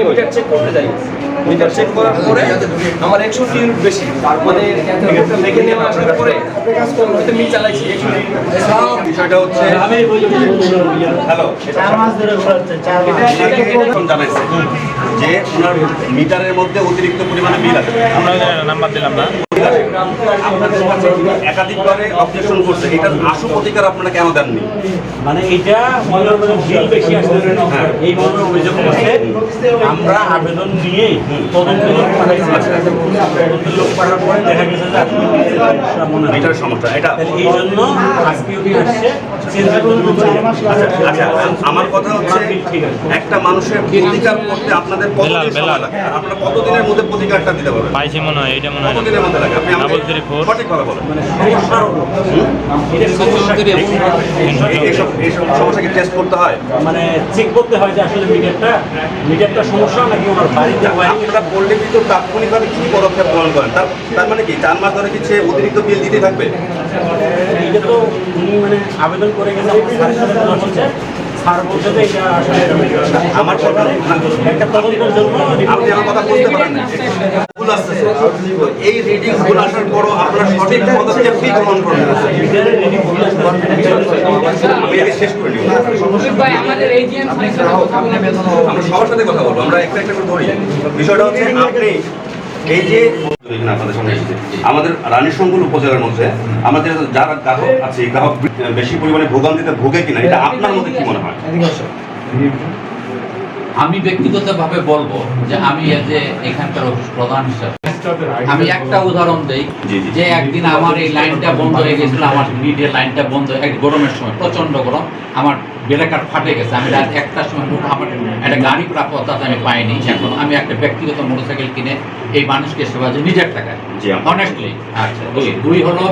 আমি meter check করতে যাই। মিটার চেক করার পরে আমার একষট্টি ইউনিট বেশি। মানে দেখে নেওয়া আসার পরে চালাইছি বিষয়টা হচ্ছে হ্যালো জানাইছে যে ওনার মিটারের মধ্যে অতিরিক্ত পরিমাণে বিল আছে। আমরা নাম্বার দিলাম না। আপনাদের কাছে একাধিকবারে অবজেকশন করছে। এটার আশু প্রতিকার আপনারা কেন দেননি? মানে এটা বিল বেশি আসতেছে এই মনে অভিযোগ করছে আমরা আবেদন নিয়ে তদন্ত লোক পাঠাইছি। তদন্ত লোক পাঠার পরে দেখা গেছে যে আসলে সমস্যা হয়। মিটারের সমস্যা এটা। এই জন্য আজকে উনি আসছে। আচ্ছা আমার কথা হচ্ছে একটা মানুষের প্রতিকার করতে আপনাদের বেলাল, কতদিন সময় লাগে? আপনারা কতদিনের মধ্যে প্রতিকারটা দিতে পারবেন? পাইছি মনে হয় এইটা মনে হয় কতদিনের মধ্যে লাগে? সঠিকভাবে বলেন। মানে সমস্যা কি? টেস্ট করতে হয়? মানে চেক করতে হয় যে আসলে মিটারটা মিটারটা সমস্যা নাকি ওনার বাড়িতে আপনারা বললে কিন্তু তাৎক্ষণিকভাবে কি কি পদক্ষেপ গ্রহণ করেন? তার তার মানে কি? চার মাস ধরে কি সে অতিরিক্ত বিল দিতে থাকবে? এটা তো মানে আবেদন করে কথা স্যার বলছে যে এটা আসলে আমার কথা একটা তদন্তের জন্য আপনি আমার কথা বুঝতে পারেন না আসতেছে। এই রিডিং আসার পরও আপনারা সঠিক পদক্ষেপ কি গ্রহণ করবেন? মিটারের রেডি ভুল আসতে আমি শেষ করে নিব। আমাদের এজিএম সাথে কথা বলে বেতন আমরা সবার সাথে কথা বলব। আমরা একটা একটা করে ধরি। বিষয়টা হচ্ছে আপনি এই যে এখানে আপনাদের সামনে এসেছে আমাদের রানীশঙ্কুল উপজেলার মধ্যে আমাদের যারা গ্রাহক আছে গ্রাহক বেশি পরিমাণে ভোগান্তিতে ভোগে কিনা এটা আপনার মধ্যে কি মনে হয়? আমি ব্যক্তিগতভাবে বলব যে আমি এখানকার অফিস প্রধান হিসাবে আমি একটা উদাহরণ দেই। যে একদিন আমার এই লাইনটা বন্ধ হয়ে গেছিল আমার গ্রিডের লাইনটা বন্ধ এক গরমের সময় প্রচণ্ড গরম আমার বেলাকার ফাটে গেছে আমি রাত একটার সময় আমার একটা গাড়ি প্রাপ্যতা আমি পাইনি এখন আমি একটা ব্যক্তিগত মোটরসাইকেল কিনে এই মানুষকে সেবা যে নিজের টাকায়। অনেস্টলি আচ্ছা। দুই দুই হলো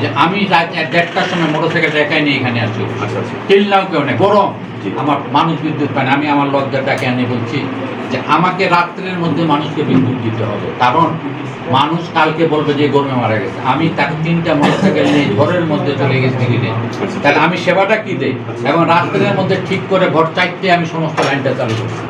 যে আমি রাত দেড়টার সময় মোটরসাইকেল একাই নিয়ে এখানে আসি। আচ্ছা আচ্ছা। কিনলাম কেউ নেই গরম। আমার মানুষ বিদ্যুৎ পায় না আমি আমার লজ্জাটাকে আনি বলছি যে আমাকে রাত্রের মধ্যে মানুষকে বিদ্যুৎ দিতে হবে। কারণ মানুষ কালকে বলবে যে গরমে মারা গেছে। আমি তাকে তিনটা মোটরসাইকেল নিয়ে ঘরের মধ্যে চলে গেছি কিনে তাহলে আমি সেবাটা কি দেই? এবং রাত্রের মধ্যে ঠিক করে ঘর চাইতে আমি সমস্ত লাইনটা চালু করছি।